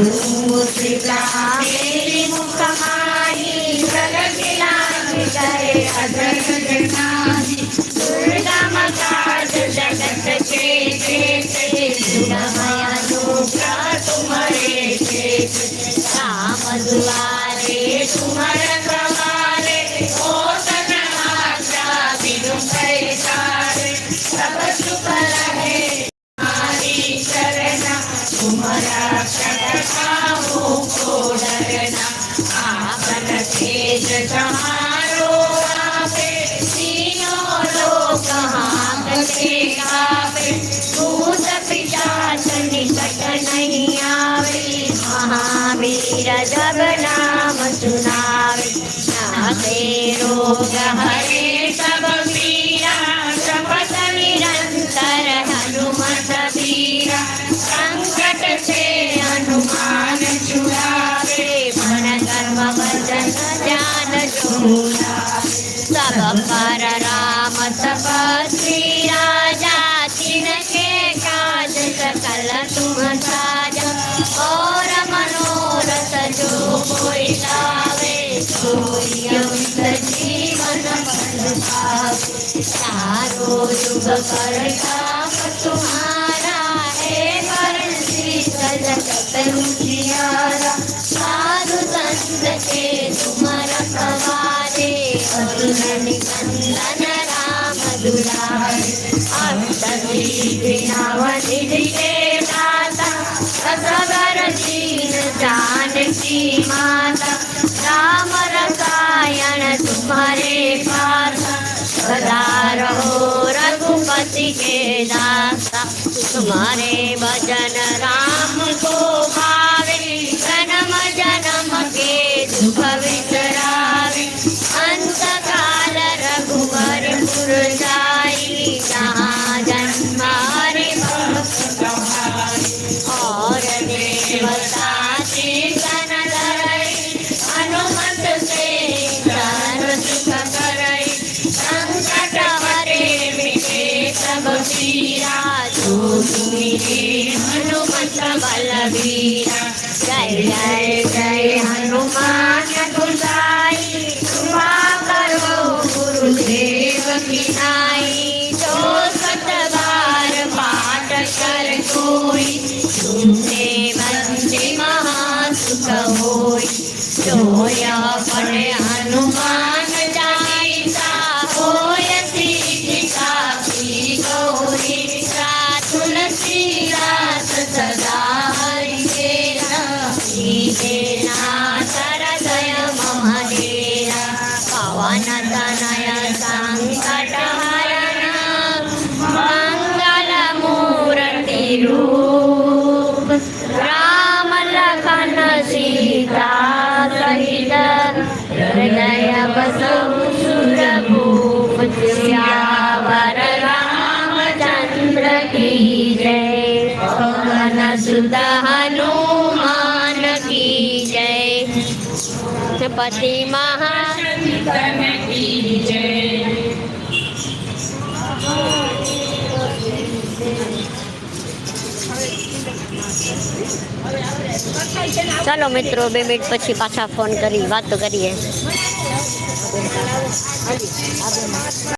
अद्भुत मेरी मुख माही प्रगट लाग જબ નામ સુનાવે નાશે રોગ હરે સબ પીરા શપથ નિરંતર હનુમત પીરા સંકટ છે હનુમાન છુડાવે મન કર્મ વચન ધ્યાન છુડાવે સબ પર રામ સબ શ્રી पावे युग कर तुम्हारा है पर जगत उजियारा साधु संत के तुम्हारा सवारे अर्जुन निकंदन राम दुलारे अष्टमी विनावधि के दाता जानकी माता राम रसायन तुम्हारे पास। सदा रहो रघुपति के दासा। तुम्हारे भजन राम को हनुमत बलवीरा जय जय जय हनुमान गुसाई कृपा करो गुरुदेव की नाई जो सत बार पाठ कर कोई सुनते बंदे महासुख होई जो यह पढ़े हनुमान तुझी दास सदा અતિ મહા ચાલો મિત્રો બે મિનિટ પછી પાછા ફોન કરી વાતો કરીએ.